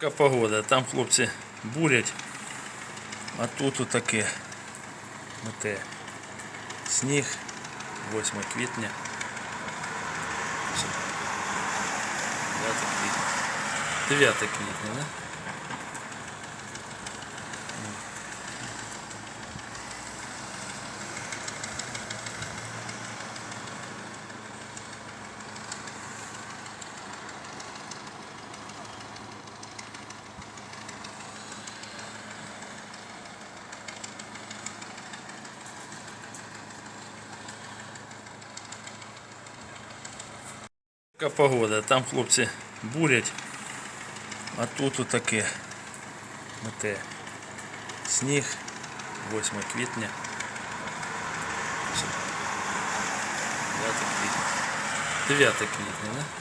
Така погода, там хлопці бурять, а тут отаке. Оте. Сніг, 8 квітня. 9 квітня. 9 квітня, да? Така погода, там хлопці бурять, а тут отаке. Оте. Сніг, 8 квітня. 9 квітня. 9 квітня, да?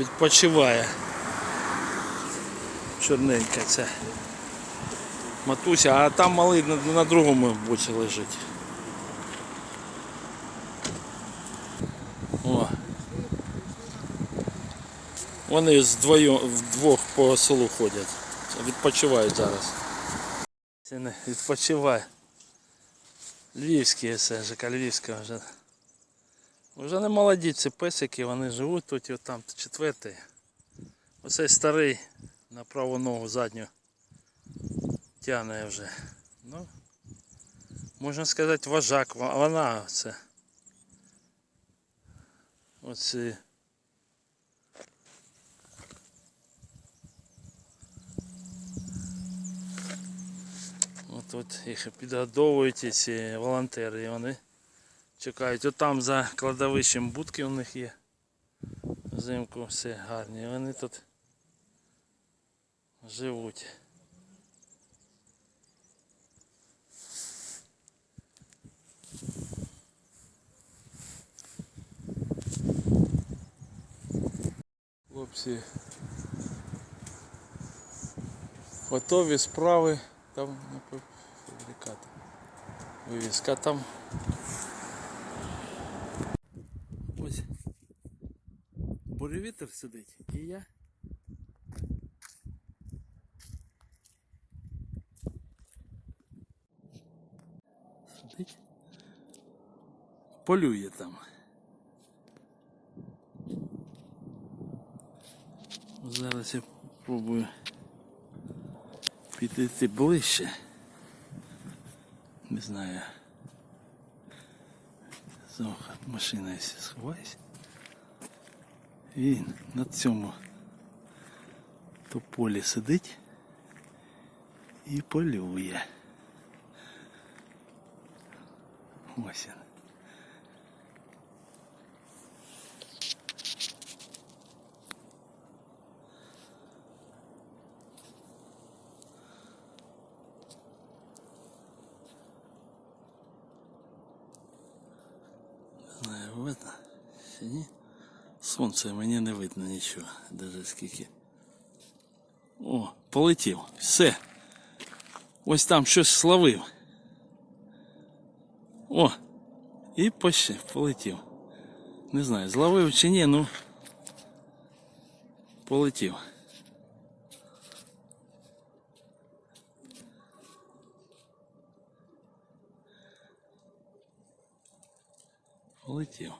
Відпочиває. Чорненька ця. Матуся, а там малий на, на другому боці лежить. О. Вони вдвох по селу ходять. Відпочивають зараз. Відпочиває. Львівські це Львівська вже. Вже не молоді ці песики, вони живуть тут і там четвертий. Оцей старий на праву ногу задню тягне вже. Ну, можна сказати, вожак, вона це. Оці. От от їх підгодовують ці волонтери, і вони чекають. От там за кладовищем будки у них є. Взимку все гарні. Вони тут живуть. Хлопці готові справи там на фабрикати. Вивіска там. Ось буревітер сидить і я. Сидить. Полює там. Зараз я пробую підійти ближче. Не знаю. Завха машина якщо сховаюсь. Він на цьому тополі сидить і полює. Ось він. Не знаю, видно? Чи ні? Сонце мені не видно нічого, навіть скільки. О, полетів. Все. Ось там щось словив. О! І поще полетів. Не знаю, зловив чи ні, ну полетів. Полетів.